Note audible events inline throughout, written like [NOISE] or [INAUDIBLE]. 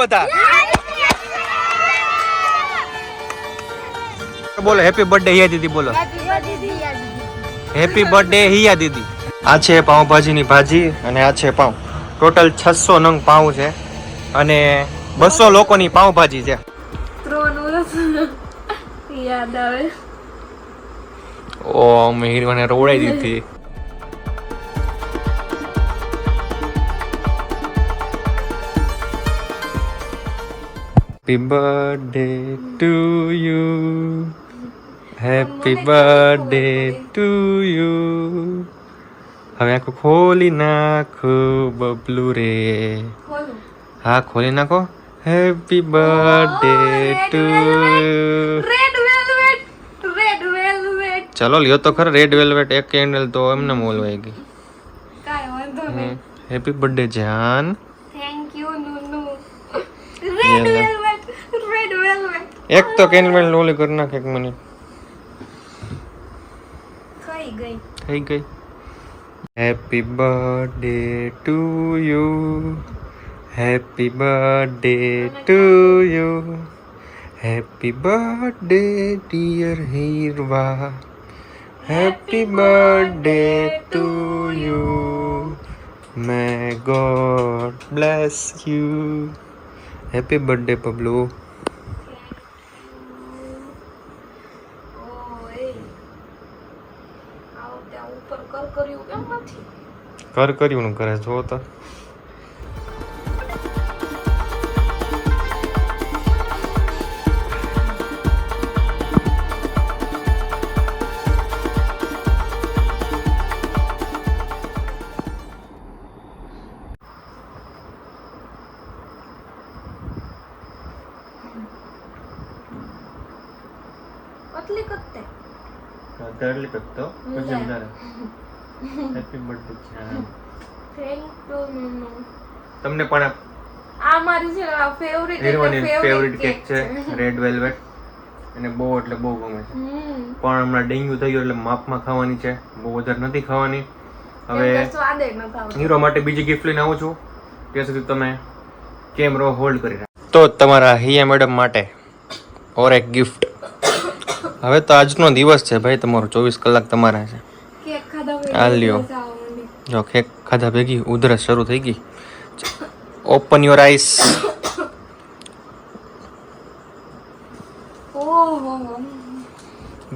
બધા. બોલો happy birthday Hiya દીદી બોલો. હેપી બર્થડે હિયા દીદી. આ છે પાઉંભાજીની ભાજી અને આ છે પાઉં. ટોટલ છસો નંગ પાઉં છે અને બસો લોકોની પાઉંભાજી છે. યાદ આવે. ઓ મેં મને રોવડાઈ દીધી. Happy birthday to you. Happy birthday to you. હવે આખું ખોલી નાખો બબલું રે ખોલું. હા ખોલી નાખો. Happy birthday to red velvet red velvet ચલો લ્યો તો ખરા રેડ વેલ્વેટ એક કેન્ડલ તો એમને મોલવાઈ ગઈ. કાઈ વાંધો નહીં. હેપી બર્થડે જાન. Thank you Nunu. રેડ લે. વેલ્વેટ રેડ વેલ્વેટ એક તો કેન્ડલ લોલી કરી નાખ એક મિનિટ થઈ ગઈ. થઈ ગઈ. Happy birthday to you happy birthday to you happy birthday dear Hirva happy birthday to you may God bless you happy birthday Pablu ઓય આવ ત્યાં ઉપર કર કર્યું કેમ નથી કર કર્યું નું કરે જો તો તમને પણ આ મારી છે ફેવરિટ ફેવરિટ કેક છે. રેડ વેલ્વેટ અને બહુ એટલે બહુ ગમે છે. પણ હમણાં ડેન્ગ્યુ થઈ ગયો એટલે માપમાં ખાવાની છે. બહુ વધારે નથી ખાવાની. હવે હીરો માટે બીજી ગિફ્ટ લઈને આવું છું. ત્યાં સુધી તમે કેમેરો હોલ્ડ કરી રાખો. તો તમારા હિયા મેડમ માટે ઓર એક ગિફ્ટ હવે તો આજનો દિવસ છે ભાઈ તમારો ચોવીસ કલાક તમારા છે. આ લ્યો. જો ખેક ખાધા ભેગી ઉધરસ શરૂ થઈ ગઈ. ઓપન યોર આઈસ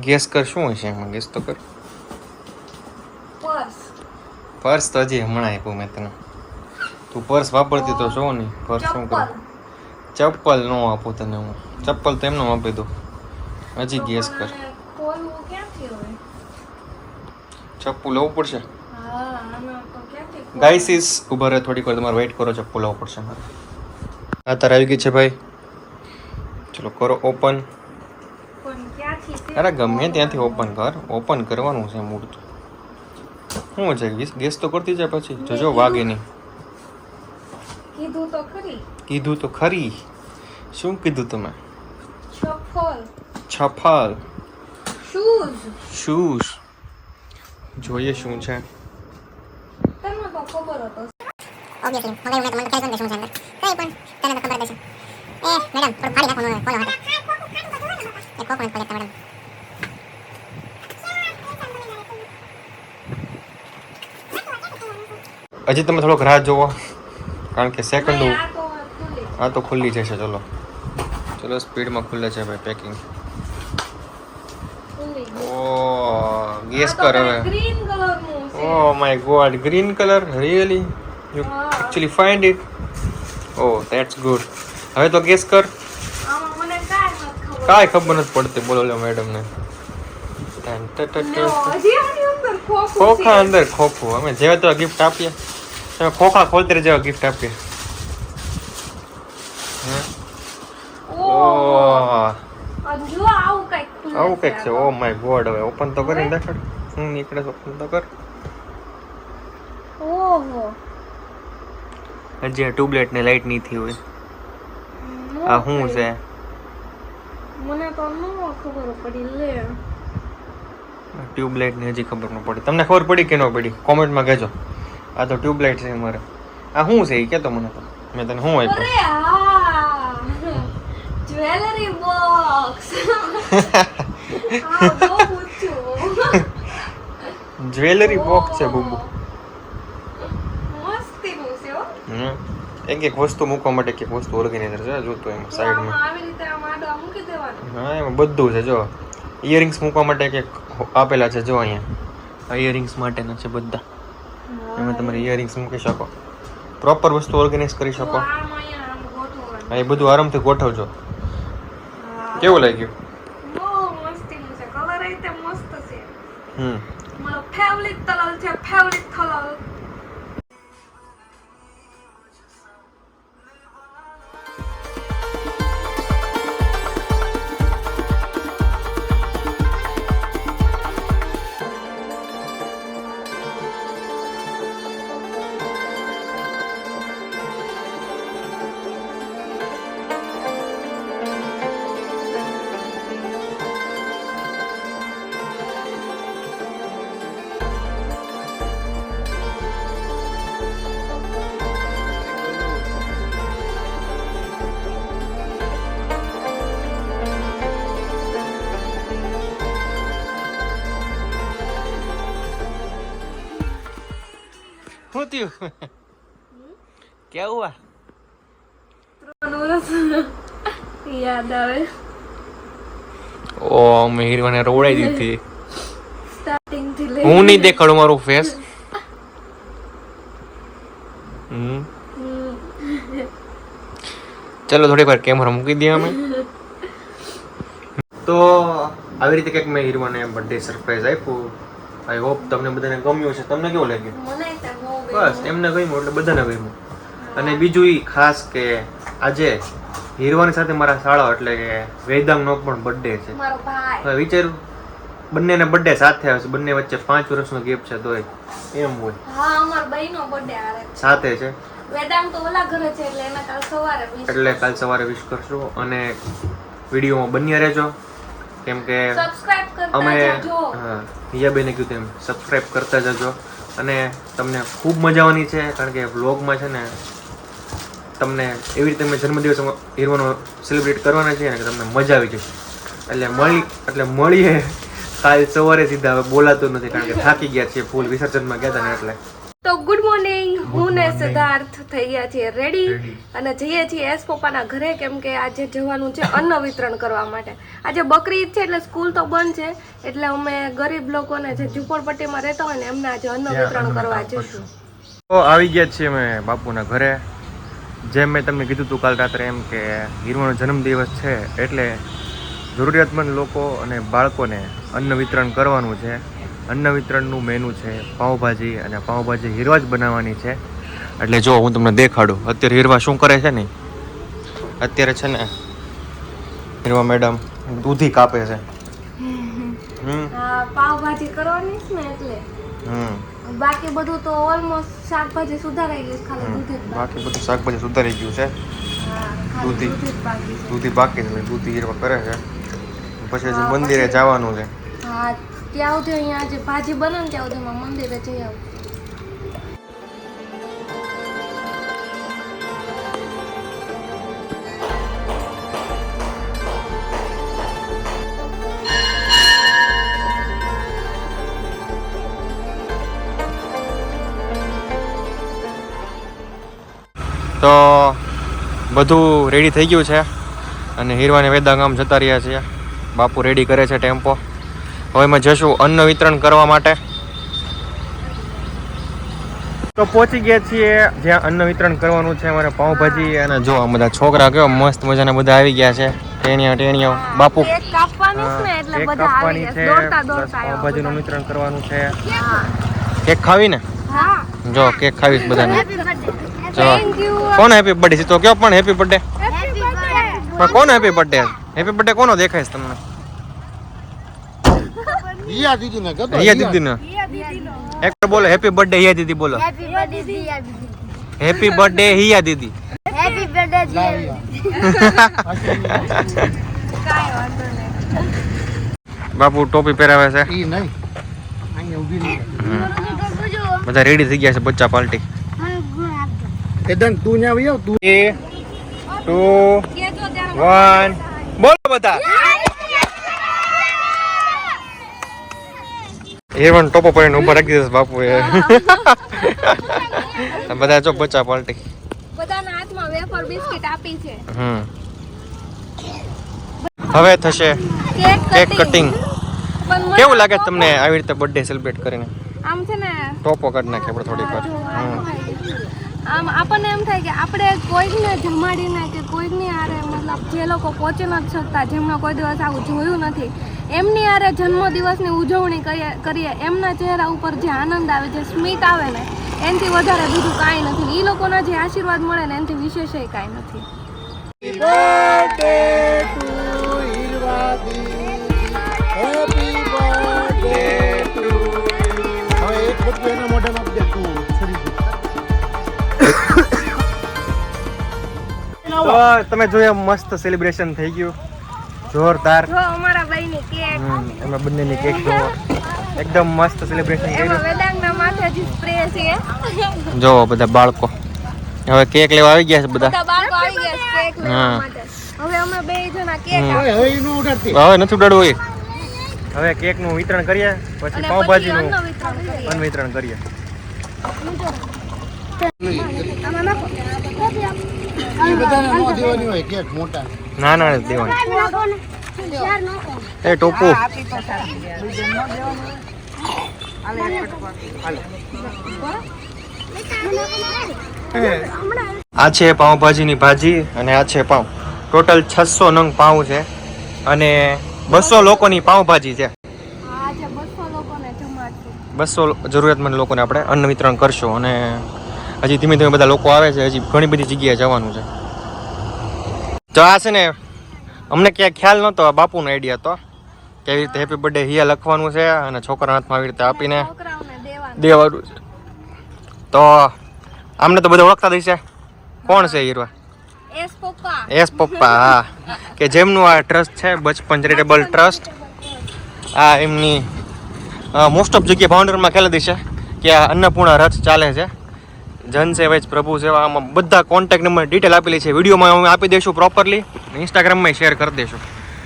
ગેસ કર શું હશે એમાં? ગેસ તો કર. પર્સ તો હજી હમણાં આપ્યું મેં તને. તું પર્સ વાપરતી તો જો નહીં પર્સ શું કરું? ચપ્પલ. ન આપું તને હું. ચપ્પલ તો એમને આપી દઉં. હજી ગેસ કર. ચપ્પુ લેવું પડશે? ક્યાંથી ઇસ ઊભા રહે થોડીક વાર તમારે વેઇટ કરો ચપ્પુ લેવું પડશે મારે. આ તાર આવી ગઈ છે ભાઈ. ચલો કરો ઓપન અરે ગમે ત્યાંથી ઓપન કર. ઓપન કરવાનું છે મૂળ તો શું છે ગેસ તો કરતી જાય પછી. જોજો વાગે નહીં. કીધું તો ખરી. કીધું તો ખરી. શું કીધું તમે? ચપ્પલ છફાલ શૂઝ શૂઝ જોઈએ શું છે. ખબર હતો ઓબ્વિયસલી મંગાવ્યું મેં તો મને તો ખ્યાલ જ નથી શું છે અંદર. કંઈ પણ તને તો ખબર જ હશે એ મેડમ થોડું ફાડી નાખવાનું હોય ખોલો એ ખોખું નથી ખોલતા મેડમ હજી તમે થોડોક રાહ જોવો કારણ કે સેકન્ડ આ તો ખુલ્લી. જશે ચલો. ચલો સ્પીડમાં ખુલ્લે છે ભાઈ પેકિંગ ઓ ગેસ કર હવે. Green my god, oh my really? Green colour really you હા. Actually find it oh that's good હવે તો ગેસ કર. મને કાંઈ ખબર. નથી પડતી. બોલો લો મેડમને ખોખું ખોખા અંદર ખોખું. અમે જેવા તેવા ગિફ્ટ આપીએ. તમે ખોખા ખોલતે જેવા ગિફ્ટ આપીએ. આવું કંઈક છે ઓ માય ગોડ હવે ઓપન તો કરીને દેખાડ. હું નીકળે ઓપન તો કર. ઓહો. હજી ટ્યુબલેટ ને લાઈટની થી હોય. આ શું છે? મને તો ન ખબર પડી લે. ટ્યુબલાઇટ ને હજી ખબર ન પડી. તમને ખબર પડી કે ન પડી? કોમેન્ટમાં કહેજો. આ તો ટ્યુબલાઇટ છે મારે આ શું છે એ કહેતો મને તો. મેં તને શું આપ્યું? જ્વેલરી બોક્સ જ્વેલરી બોક્સ છે બુબુ. એક એક વસ્તુ મૂકવા માટે એક એક વસ્તુ ઓર્ગેનાઇઝર છે જોતો એમાં સાઈડમાં હા એમાં બધું છે જો. ઇયરિંગ્સ મૂકવા માટે એક એક આપેલા છે જો અહીંયા. ઇયરિંગ્સ માટેના છે બધા. એમાં તમારે ઇયરિંગ્સ મૂકી શકો. પ્રોપર વસ્તુ ઓર્ગેનાઇઝ કરી શકો. હા એ બધું આરામથી ગોઠવજો. કેવું લાગ્યું? હમ. ફેવરિટ કલર છે ફેવરિટ કલર શું થયું કેવું આ? યાદ આવે. ઓ મેં હીરવાને રોવડાઈ દીધી. સ્ટાર્ટિંગથી લઈ હું નહીં દેખાડું મારું ફેસ હમ. ચલો થોડીક વાર કેમેરા મૂકી દઈએ અમે. તો આવી રીતે કંઈક મેં હીરવાને બર્થડે સરપ્રાઈઝ આપ્યું. આઈ હોપ તમને બધાને ગમ્યું છે તમને કેવું લાગ્યું? મને બસ એમને ગમ્યું એટલે બધાને ગમ્યું. અને બીજું એ ખાસ કે આજે હીરવાની સાથે મારા શાળા એટલે કે વેદાંગનો પણ બર્થડે છે. હવે વિચાર્યું બંનેને બર્થડે સાથે છે બંને વચ્ચે પાંચ વર્ષનો ગેપ છે તોય એમ હોય. હા અમાર બહેનો બર્થડે આવે સાથે છે. વેદાંત તો ઓલા ઘરે છે એટલે એને કાલ સવારે એટલે કાલ સવારે વિશ કરશું. અને વિડીયોમાં બન્યા રહેજો. કેમ કે સબસ્ક્રાઇબ કરતા અમે હા બીજા બેને કીધું તેમ સબસ્ક્રાઇબ કરતા જજો. અને તમને ખૂબ મજા આવવાની છે, કારણ કે વ્લોગમાં છે ને તમને એવી રીતે મેં જન્મદિવસ હીરવાનો સેલિબ્રેટ કરવાના છે ને તમને મજા આવી જશે. એટલે મળી, એટલે મળીએ. કાલ સવારે સીધા, હવે બોલાતું નથી, કારણ કે થાકી ગયા છીએ, ફૂલ વિસર્જનમાં ગયા હતા ને એટલે. તો ગુડ મોર્નિંગ હું ને સિદ્ધાર્થ થઈ ગયા છીએ રેડી અને જઈએ છીએ એસ પપ્પાના ઘરે કેમ કે આજે જવાનું છે અન્ન વિતરણ કરવા માટે. આજે બકરી ઈદ છે એટલે સ્કૂલ તો બંધ છે. એટલે અમે ગરીબ લોકોને જે ઝુંપડપટ્ટીમાં રહેતા હોય ને એમને આજે અન્ન વિતરણ કરવા જઈશું. તો આવી ગયા છીએ અમે બાપુના ઘરે. જેમ મેં તમને કીધું હતું કાલ રાત્રે એમ કે હીરવાનો જન્મદિવસ છે એટલે જરૂરિયાતમંદ લોકો અને બાળકોને અન્ન વિતરણ કરવાનું છે. અન્ન વિતરણનું મેનુ છે પાઉંભાજી અને પાઉંભાજી હીરવા જ બનાવવાની છે. એટલે જો હું તમને દેખાડું અત્યારે હીરવા શું કરે છે ને? અત્યારે છે ને હીરવા મેડમ દૂધી કાપે છે. હમ. કરવાની છે ને એટલે. બાકી બધું તો ઓલમોસ્ટ શાકભાજી સુધારાઈ ગયું ખાલી. દૂધ બાકી. બધું શાકભાજી સુધારી ગયું છે. દૂધી. દૂધ બાકી છે. દૂધી હીરવા કરે છે. પછી હજી મંદિરે જવાનું છે. હા ત્યાં સુધી અહીંયા જે ભાજી બને ને ત્યાં સુધી મંદિરે જઈ આવું. તો બધું રેડી થઈ ગયું છે. અને હીરવાને વેદાંગામ જતા રહ્યા છીએ. બાપુ રેડી કરે છે ટેમ્પો. હવે અમે જશું અન્ન વિતરણ કરવા માટે. તો પહોંચી ગયા છીએ. જ્યાં અન્ન વિતરણ કરવાનું છે અમારે પાઉંભાજી અને જો આ બધા છોકરા કેવા મસ્ત મજાના બધા આવી ગયા છે. ટેણિયા ટેણિયા બાપુ. કેક કાપવાની છે. પાઉંભાજીનું વિતરણ કરવાનું છે. કેક ખાવી ને? જો કેક ખાવીશ બધાને. જો. કોણ હેપી બર્થડે તો કયો પણ હેપી બર્થડે હેપી પણ કોનો હેપી બર્થડે હેપી બર્થડે કોનો દેખાય તમને? હિયા દીદી ને કહેતો હિયા દીદી ને એક તો બોલો હેપી બર્થડે હિયા દીદી બોલો હેપી બર્થડે દિયા દીદી હેપી બર્થડે હિયા દીદી હેપી બર્થડે દિયા કાંઈ વાંધો નહીં બાપુ ટોપી પહેરાવે છે ઈ નહીં અહીંયા ઊભી નહીં બધા રેડી થઈ ગયા છે બચ્ચા પાર્ટી એદન તું ન્યા આવી આવ તું થ્રી ટુ વન બોલો બધા હેવન ટોપો પડીને ઊભા રાખી દીધો બાપુ એ બધા જો બચા પાલટી બધાના હાથમાં વેફર બિસ્કિટ આપી છે. હમ. હવે થશે કેક કટિંગ કેવું લાગે તમને આવી રીતે બર્થડે સેલિબ્રેટ કરીને? આમ છે ને ટોપો કરી નાખે આપણે થોડીક વાર. આમ આપણને એમ થાય કે આપણે કોઈકને જમાડીને કે કોઈકની આરે મતલબ જે લોકો પહોંચી નથી શકતા જેમણે કોઈ દિવસ આવું જોયું નથી એમની આરે જન્મદિવસની ઉજવણી કરીએ કરીએ, એમના ચહેરા ઉપર જે આનંદ આવે, જે સ્મિત આવે ને, એનાથી વધારે બીજું કાંઈ નથી. એ લોકોના જે આશીર્વાદ મળે ને, એનાથી વિશેષ એ કાંઈ નથી. તમે જોયું, મસ્ત સેલિબ્રેશન થઈ ગયું. જોરદાર. જો અમારા ભાઈની કેક હમ, એમાં બંનેની કેક જો એકદમ મસ્ત સેલિબ્રેશન એમાં કર્યું વેદાંગના માથે જે સ્પ્રે છે. જો બધા બાળકો. હવે કેક લેવા આવી ગયા છે બધા. બધા બાળકો આવી ગયા છે કેક લેવા હા. માટે. હવે અમે બે જણા કેક હવે હવે એનું ઉડાડતી હવે નથી ઉડાડવું એ. હવે કેકનું વિતરણ કરીએ પછી અને પાવભાજી નું અન્ન વિતરણ કરીએ. બધાને ન દેવાની હોય કેક મોટા. ના ના નથી દેવાનું. એ ટોપુ. આ છે પાઉંભાજીની ભાજી અને આ છે પાઉં. ટોટલ છસો નંગ પાઉં છે અને બસો લોકોની પાઉંભાજી છે. બસો જરૂરિયાતમંદ લોકોને આપણે અન્ન વિતરણ કરશું અને હજી ધીમે ધીમે બધા લોકો આવે છે, હજી ઘણી બધી જગ્યાએ જવાનું છે. તો આ છે ને અમને ક્યાંય ખ્યાલ નહોતો આ બાપુનો આઈડિયા હતો કેવી રીતે હેપી બર્થડે હિયા લખવાનું છે અને છોકરા હાથમાં આવી રીતે આપીને દેવાનું. છે. તો આમને તો બધા ઓળખતા દઈશે કોણ છે હીરવા? એસ પપ્પા. હા. કે જેમનું આ ટ્રસ્ટ છે બચપન ચેરિટેબલ ટ્રસ્ટ આ એમની મોસ્ટ ઓફ જગ્યાએ ભાવનગરમાં ખેલા છે કે આ અન્નપૂર્ણા રથ ચાલે છે. જન સેવા જ પ્રભુ સેવા. આમાં બધા કોન્ટેક્ટ નંબર ડિટેલ આપેલી છે. વિડીયોમાં અમે આપી દઈશું પ્રોપરલી ઇન્સ્ટાગ્રામમાં શેર કરી દઈશું.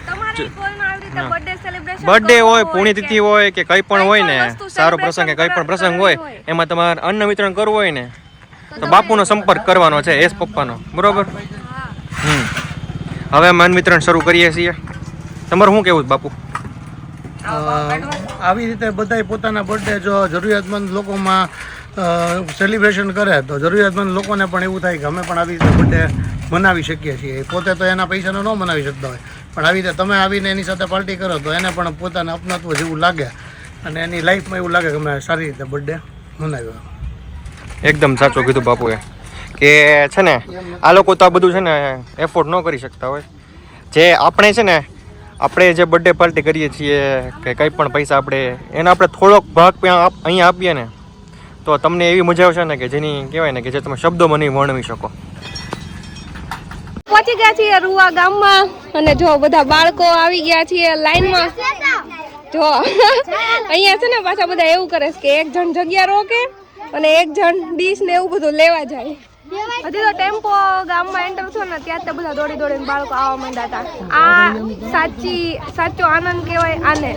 તમારે કોઈનો આવી રીતે બર્થડે હોય પુણ્યતિથિ હોય કે કંઈ પણ હોય ને સારો પ્રસંગ કે કંઈ પણ પ્રસંગ હોય એમાં તમારે અન્ન વિતરણ કરવું હોય ને તો બાપુનો સંપર્ક કરવાનો છે એસ પપ્પાનો. બરોબર? હમ. હવે અમે અન્ન વિતરણ શરૂ કરીએ છીએ. તમારું શું કેવું છે બાપુ? આવી રીતે બધાય પોતાના બર્થડે જો જરૂરિયાતમંદ લોકોમાં સેલિબ્રેશન કરે તો જરૂરિયાતમંદ લોકોને પણ એવું થાય કે અમે પણ આવી રીતે બર્થડે મનાવી શકીએ છીએ. પોતે તો એના પૈસાનો ન મનાવી શકતા હોય. પણ આવી રીતે તમે આવીને એની સાથે પાર્ટી કરો તો એને પણ પોતાને અપનાત્વ જેવું લાગે. અને એની લાઈફમાં એવું લાગે કે અમે સારી રીતે બર્થડે મનાવ્યો. એકદમ સાચું કીધું બાપુએ કે છે ને, આ લોકો તો આ બધું છે ને એફોર્ડ ન કરી શકતા હોય. જે આપણે છે ને, આપણે જે બર્થડે પાર્ટી કરીએ છીએ કે કંઈ પણ પૈસા આપણે, એને આપણે થોડોક ભાગ અહીંયા આપીએ ને તો તમને એવી મજા આવશે ને કે જેની કહેવાય ને કે જે તમે શબ્દોમાં નહીં વર્ણવી શકો. પહોંચી ગયા છીએ રૂવા ગામમાં અને જો બધા બાળકો આવી ગયા છીએ લાઈનમાં. જો અહીંયા છે ને પાછા બધા એવું કરે છે કે એક જણ જગ્યા રોકે અને એક જણ ડીશ ને એવું બધું લેવા જાય. હજી તો ટેમ્પો ગામમાં એન્ટર થયો ને ત્યાં તે બધા દોડી દોડીને બાળકો આવવા માંડ્યા હતા. આ સાચી, સાચો આનંદ કહેવાય આને.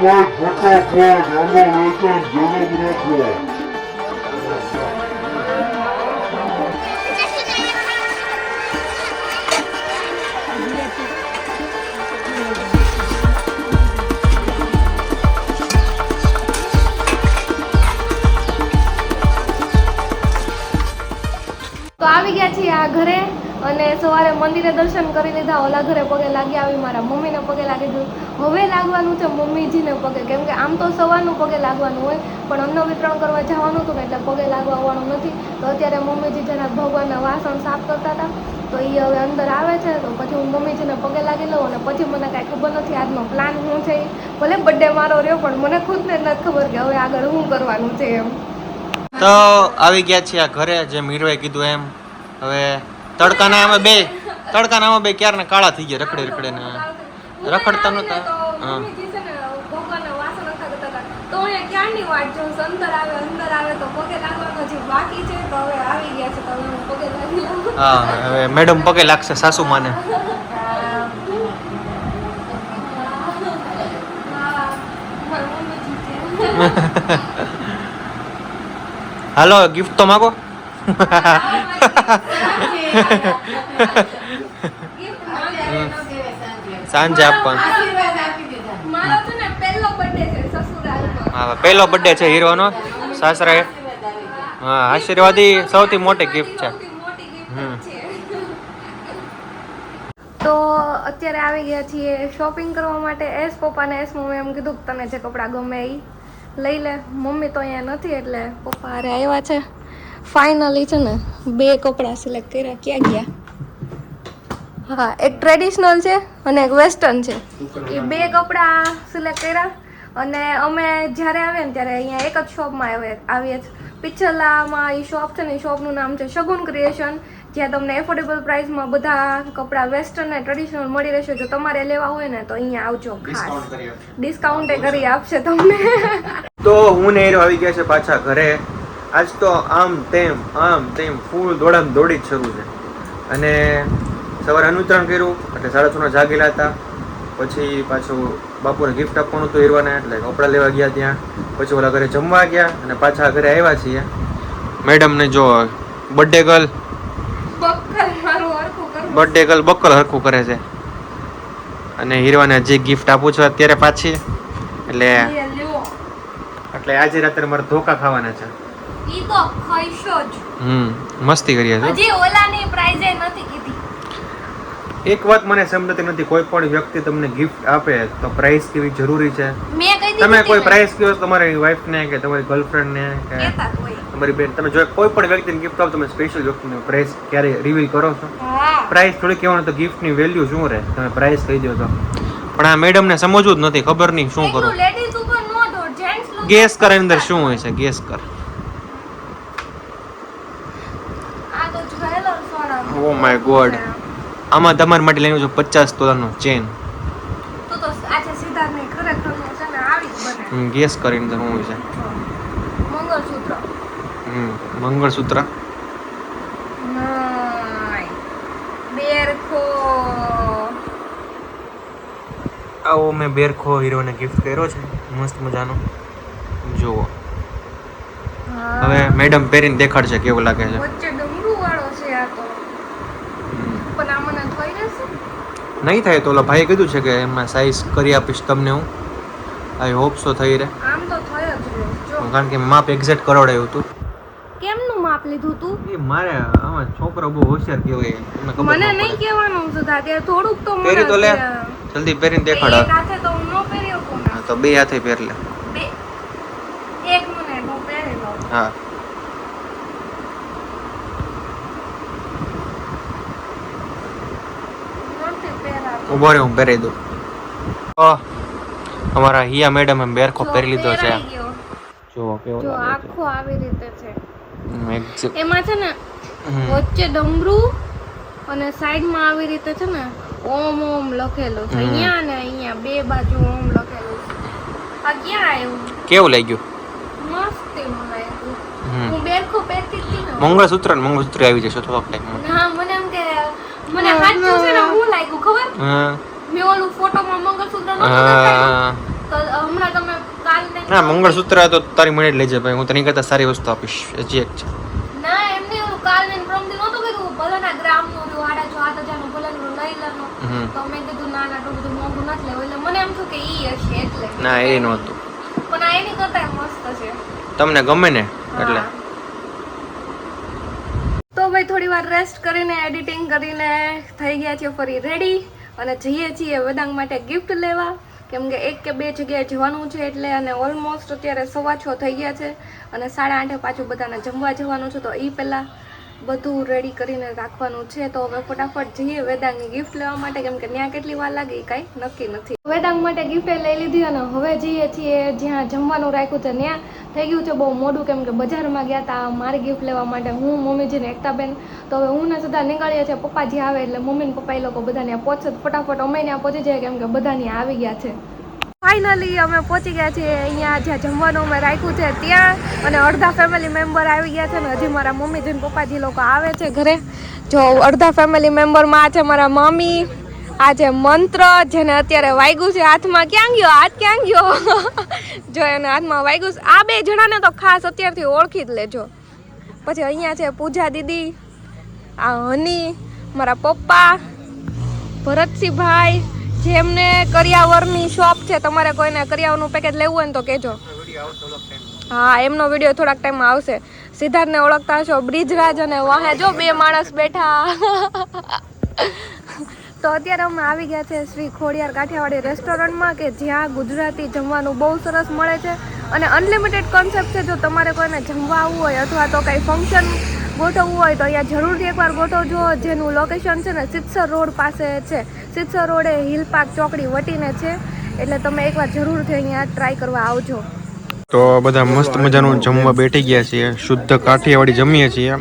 Hello, photo. Hello, welcome. Hello, welcome. તો આવી ગયા છીએ આ ઘરે અને સવારે મંદિરે દર્શન કરી લીધા ઓલા ઘરે પગે લાગ્યા આવી મારા મમ્મીને પગે લાગી દીધું હવે લાગવાનું છે મમ્મીજીને પગે. કેમ કે આમ તો સવારનું પગે લાગવાનું હોય, પણ અન્ન વિતરણ કરવા જવાનું હતું ને એટલે પગે લાગવા આવવાનું નથી. તો અત્યારે મમ્મીજી જેના ભગવાનના વાસણ સાફ કરતા હતા. તો એ હવે અંદર આવે છે, તો પછી હું મમ્મીજીને પગે લાગી લઉં અને પછી મને કાંઈ ખબર નથી આજનો પ્લાન શું છે. ભલે બર્થડે મારો રહ્યો, પણ મને ખુદને નથી ખબર કે હવે આગળ શું કરવાનું છે એમ. તો આવી ગયા છીએ આ ઘરે, જે મીરવે કીધું એમ. હવે તડકાના અમે બે, તડકાના અમે બે ક્યારના કાળા થઈ ગયા રખડે રખડે ને રખડતા નહોતા હા મમ્મીજી છે ને ભગવાનના વાસણ નતા તો અહીંયા ક્યારની વાટ જોઉં અંદર આવે અંદર આવે તો પગે લાગવાનું હજી બાકી છે તો હવે આવી ગયા છે તો હવે પગે લાગી લઉં હા હવે મેડમ પગે લાગશે સાસુ માને. હાલો ગિફ્ટ તો માંગે. સાંજે આપવાનું. હા, પહેલો બર્થડે છે હીરોનો સાસરાએ હા, આશીર્વાદી સૌથી મોટી ગિફ્ટ છે. તો અત્યારે આવી ગયા છીએ શોપિંગ કરવા માટે. એસ પપ્પાને, એસ મમ્મી એમ કીધું કે તને જે કપડાં ગમે એ લઈ લે. મમ્મી તો અહીંયા નથી, એટલે પપ્પા હારે આવ્યા છે. ફાઇનલી છે ને, બે કપડાં સિલેક્ટ કર્યા. ક્યાં ગયા? હા એક ટ્રેડિશનલ છે અને એક વેસ્ટર્ન છે. એ બે કપડાં સિલેક્ટ કર્યા અને અમે જ્યારે આવ્યા ને ત્યારે અહીંયા એક જ શોપમાં આવ્યા આવીએ છીએ પિછલામાં એ શોપ છે ને એ શોપનું નામ છે શગુન ક્રિએશન જ્યાં તમને એફોર્ડેબલ પ્રાઇસમાં બધા કપડાં વેસ્ટર્ન અને ટ્રેડિશનલ મળી રહેશે. જો તમારે લેવા હોય ને તો અહીંયા આવજો ખાસ. ડિસ્કાઉન્ટ કરી આપશે તમને. તો હું ને આવી ગયા છે પાછા ઘરે. આજ તો આમ તેમ આમ તેમ ફૂલ દોડામ દોડી જ શરૂ છે. અને સવારે અનુતરણ કર્યું એટલે સાડા છના જાગેલા હતા. પછી પાછું બાપુને ગિફ્ટ આપવાનું હતું હીરવાને એટલે કપડાં લેવા ગયા ત્યાં. પછી ઓલા ઘરે જમવા ગયા અને પાછા ઘરે આવ્યા છીએ. મેડમને જો બર્થડે ગર્લ બર્થડે ગર્લ બક્કલ હરખું કરે છે. અને હીરવાને જે ગિફ્ટ આપું છું અત્યારે પાછી એટલે એટલે આજે રાત્રે મારે ધોકા ખાવાના છે. ઈ તો ખઈશો જ. હમ મસ્તી કરીએ છીએ હજી ઓલાની પ્રાઇઝે નથી કીધી. એક વાત મને સમજતી નથી કોઈ પણ વ્યક્તિ તમને ગિફ્ટ આપે તો પ્રાઇસ કેવી જરૂરી છે? તમે કોઈ પ્રાઇસ કહો તમારી વાઈફ ને કે તમારી ગર્લફ્રેન્ડ ને કે તમારી બેન તમે જો કોઈ પણ વ્યક્તિને ગિફ્ટ આપો તમે સ્પેશિયલ વ્યક્તિને પ્રાઇસ ક્યારે રિવીલ કરો છો? પ્રાઇસ થોડી કહેવાનું તો ગિફ્ટની વેલ્યુ શું રહે? તમે પ્રાઇસ કહી દો તો. પણ આ મેડમને સમજવું જ નથી ખબર નહીં શું કરું. નો ગેસ કર અંદર શું હોય છે ગેસ કર. ઓ માય ગોડ આમાં તમારા માટે લઈને છું પચાસ તોલાનો ચેન ગેસ કરીને તો શું છે. મંગળસૂત્ર. આવો મેં બેરખો હીરોને ગિફ્ટ કર્યો છે મસ્ત મજાનો. જુઓ. હવે મેડમ પહેરીને દેખાડશે કેવું લાગે છે વચ્ચે ડમરું વાળો છે આ તો પણ આ મને થઈ રહેશે નહીં થાય તો ઓલા ભાઈએ કીધું છે કે એમાં સાઈઝ કરી આપીશ તમને હું. આઈ હોપ સો થઈ રહે. આમ તો થઈ જ જો. કારણ કે માપ એક્ઝેક્ટ કરોડાયું હતું. કેમનું માપ લીધું તું? એ મારે આમાં છોકરો બહુ હોશિયાર કહેવાય તમને ખબર મને નહીં. કહેવાનું સુધા કે થોડુંક તો મને પહેરી તો લે. જલ્દી પહેરીને એક દેખાડ હાથે તો હું નો પહેર્યો કોના તો બે હાથે પહેર લે. બે. એક મને હું પહેરેલો. હા નથી ઊભો રહે હું પહેરી દઉં અમારા હિયા મેડમ એમ બેરખો પહેરી લીધો છે. જો કેવો જો આખો આવી રીતે છે. એમાં છે ને વચ્ચે ડમરુ અને સાઈડમાં આવી રીતે છે ને ઓમ ઓમ લખેલું છે. અહીંયા ને અહીંયા બે બાજુ ઓમ લખેલું છે. આ ક્યાં આવ્યું? કેવું લાગ્યું? મસ્ત મને હું બેરખો પહેરતી હતી ને. મંગળસૂત્ર ને મંગળસૂત્ર આવી જશે થોડોક ટાઈમ હા મને મને સાચું છે ને હું લાગ્યું ખબર? હા. મેં ઓલું ફોટોમાં મંગળસૂત્ર તો હમણાં તમે કાલ ને ના મંગળસૂત્ર તો તારી મને જ લેજે ભાઈ. હું તને કરતા સારી વસ્તુ આપીશ. હજી એક છે. ના એમને ઓલું કાલ ને પ્રમદી નહોતું કીધું ભલેના ગ્રામનું રહ્યું સાડા છ હાથ હજારનું ભલેનું લઈ લેવાનું તો મેં કીધું ના ના તો બધું મોંઘું નથી લેવું. એટલે મને એમ થયું કે ઈ હશે એટલે. ના એ નહોતું. પણ આ એની કરતા મસ્ત છે. તમને ગમે ને એટલે. તો ભાઈ, થોડી વાર રેસ્ટ કરીને એડિટિંગ કરીને થઈ ગયા છીએ, ફરી રેડી અને જઈએ છીએ વેદાંગ માટે ગિફ્ટ લેવા. કેમ કે એક કે બે જગ્યાએ જવાનું છે એટલે અને ઓલમોસ્ટ અત્યારે સવા છ થઈ ગયા છે. અને સાડા આઠે પાછું બધાને જમવા જવાનું છે, તો એ પહેલાં બધું રેડી કરીને રાખવાનું છે, તો હવે ફટાફટ જઈએ વેદાંગની ગિફ્ટ લેવા માટે, કેમ કે ત્યાં કેટલી વાર લાગે કાંઈ નક્કી નથી. વેદાંગ માટે ગિફ્ટ લઈ લીધી અને હવે જઈએ છીએ જ્યાં જમવાનું રાખ્યું છે, ત્યાં થઈ ગયું છે બહુ મોડું, કેમ કે બજારમાં ગયા હતા મારી ગિફ્ટ લેવા માટે હું, મમ્મીજીને, એકતાબેન, તો હવે હું ને સદા નીકળીએ છીએ, પપ્પાજી આવે એટલે મમ્મી ને પપ્પા એ લોકો બધા પહોંચે ફટાફટ અમે ત્યાં પહોંચી જાય કેમ કે બધા ત્યાં આવી ગયા છે. ફાઇનલી અમે પહોંચી ગયા છીએ અહીંયા જ્યાં જમવાનું અમે રાખ્યું છે ત્યાં. અને અડધા ફેમિલી મેમ્બર આવી ગયા છે ને હજી મારા મમ્મી ને પપ્પાજી લોકો આવે છે ઘરે. જો અડધા ફેમિલી મેમ્બરમાં આ છે મારા મમ્મી. આ છે મંત્ર, જેને અત્યારે વાગ્યું છે હાથમાં. ક્યાં ગયો? હાથ ક્યાં ગયો? [LAUGHS] જો એને હાથમાં વાગ્યું છે. આ બે જણાને તો ખાસ અત્યારથી ઓળખી જ લેજો. પછી અહીંયા છે પૂજા દીદી, આ હની, મારા પપ્પા, ભરતસિંહભાઈ જેમને કરિયાવરની શોપ છે, તમારે કોઈને કરિયાવરનું પેકેજ લેવું હોય ને તો કહેજો. હા, એમનો વીડિયો થોડાક ટાઈમમાં આવશે. સિદ્ધાર્થને ઓળખતા હશો, બ્રિજરાજ અને વાહે જો બે માણસ બેઠા. તો અત્યારે અમે આવી ગયા છે શ્રી ખોડિયાર કાઠિયાવાડી રેસ્ટોરન્ટમાં કે જ્યાં ગુજરાતી જમવાનું બહુ સરસ મળે છે. અને અનલિમિટેડ કોન્સેપ્ટ છે, જો તમારે કોઈને જમવા આવવું હોય અથવા તો કંઈ ફંક્શન ગોઠવવું હોય તો અહીંયા જરૂરથી એકવાર ગોઠવજો. જેનું લોકેશન છે ને સિત્સર રોડ પાસે છે. સિત્સર રોડે હિલ પાર્ક ચોકડી વટીને છે. એટલે તમે એકવાર જરૂરથી અહીંયા ટ્રાય કરવા આવજો. તો બધા મસ્ત મજાનું જમવા બેઠી ગયા છીએ. શુદ્ધ કાઠિયાવાડી જમીએ છીએ.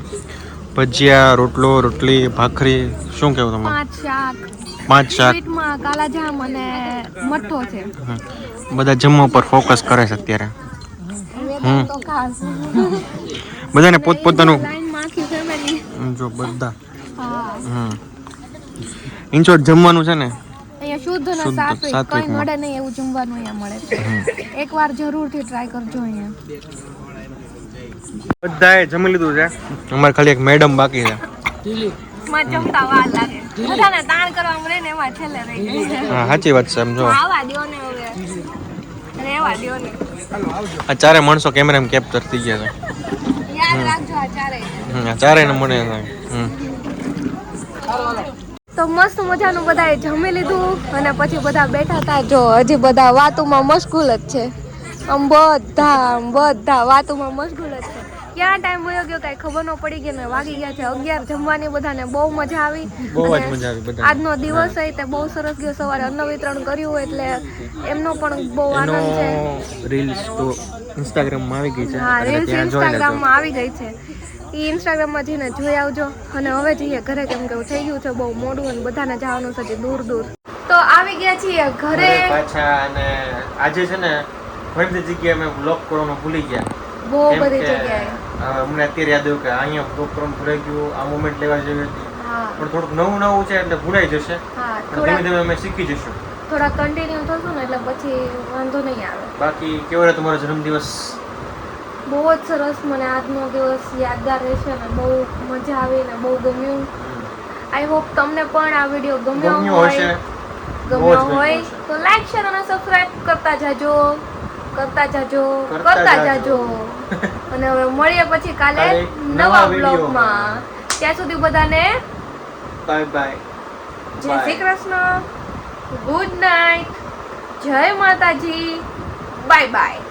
ભજીયા રોટલો રોટલી ભાખરી શું કેવું તમે પાંચ શાક. પાંચ શાક. સ્વીટમાં અને મઠો છે. બધા જમવા પર ફોકસ કરે છે અત્યારે. હમ. બધાને પોતપોતાનું જો બધા. હમ. ઇન શોર્ટ જમવાનું છે ને? અહીંયા શુદ્ધ ને સાત્વિક. કઈ મળે નહીં એવું જમવાનું અહીંયા મળે એકવાર જરૂરથી ટ્રાય કરજો અહીંયા. બધાએ જમી લીધું છે? અમારે ખાલી એક મેડમ બાકી છે. માં જમતા વાર લાગે. બધાને તાણ કરવામાં રહે ને એમાં છેલ્લે રહી ગઈ. હા સાચી વાત છે એમ જો. આવા દ્યો ને હવે. રેવા દ્યો ને. આ ચારે માણસો કેમેરામાં કેપ્ચર થઈ ગયા છે. મને તો મસ્ત મજાનું બધાએ જમી લીધું અને પછી બધા બેઠા હતા જો હજી બધા વાતોમાં મશગુલ જ છે. આમ બધા બધા વાતોમાં મશગુલ જ છે. ક્યાં ટાઈમ વયો ગયો કઈ ખબર ન પડી ગઈ ને વાગી ગયા છે. અગિયાર જમવાની બધાને બહુ મજા આવી. બહુ જ મજા આવી. આજનો દિવસ હોય તે બહુ સરસ ગયો. સવારે અન્ન વિતરણ કર્યું એટલે એમનો પણ બહુ આનંદ છે. રીલ્સ તો ઇન્સ્ટાગ્રામમાં આવી ગઈ છે. હા રીલ્સ ઇન્સ્ટાગ્રામમાં આવી ગઈ છે. એ ઇન્સ્ટાગ્રામમાં જઈને જોઈ આવજો. અને હવે જઈએ ઘરે કેમ કે થઈ ગયું છે બહુ મોડું અને બધાને જવાનું છે દૂર દૂર. તો આવી ગયા છીએ ઘરે. પાછા અને આજે છે ને ઘણી બધી જગ્યાએ અમે બ્લોક કરવાનું ભૂલી ગયા. બહુ બધી જગ્યાએ. અમને અત્યારે યાદ આવ્યું કે અહીંયા પ્રોગ્રામ ભૂલાઈ ગયું આ મોમેન્ટ લેવા જેવી હતી. પણ થોડુંક નવું નવું છે એટલે ભૂલાઈ જશે. પણ ધીમે ધીમે અમે શીખી જશું. થોડા કન્ટિન્યુ થશું ને એટલે પછી વાંધો નહીં આવે. બાકી કેવો રહ્યો તમારો જન્મદિવસ? બહુ જ સરસ મને આજનો દિવસ યાદગાર રહેશે ને બહુ મજા આવી ને બહુ ગમ્યું. આઈ હોપ તમને પણ આ વીડિયો ગમ્યો હોય ગમ્યો હોય તો લાઈક શેર અને સબસ્ક્રાઇબ કરતા જાજો. કરતા જાજો કરતા જાજો. [LAUGHS] અને હવે મળીએ પછી કાલે નવા. બ્લોગમાં ત્યાં સુધી બધાને બાય બાય. જય શ્રી કૃષ્ણ. ગુડ નાઇટ જય માતાજી. Bye bye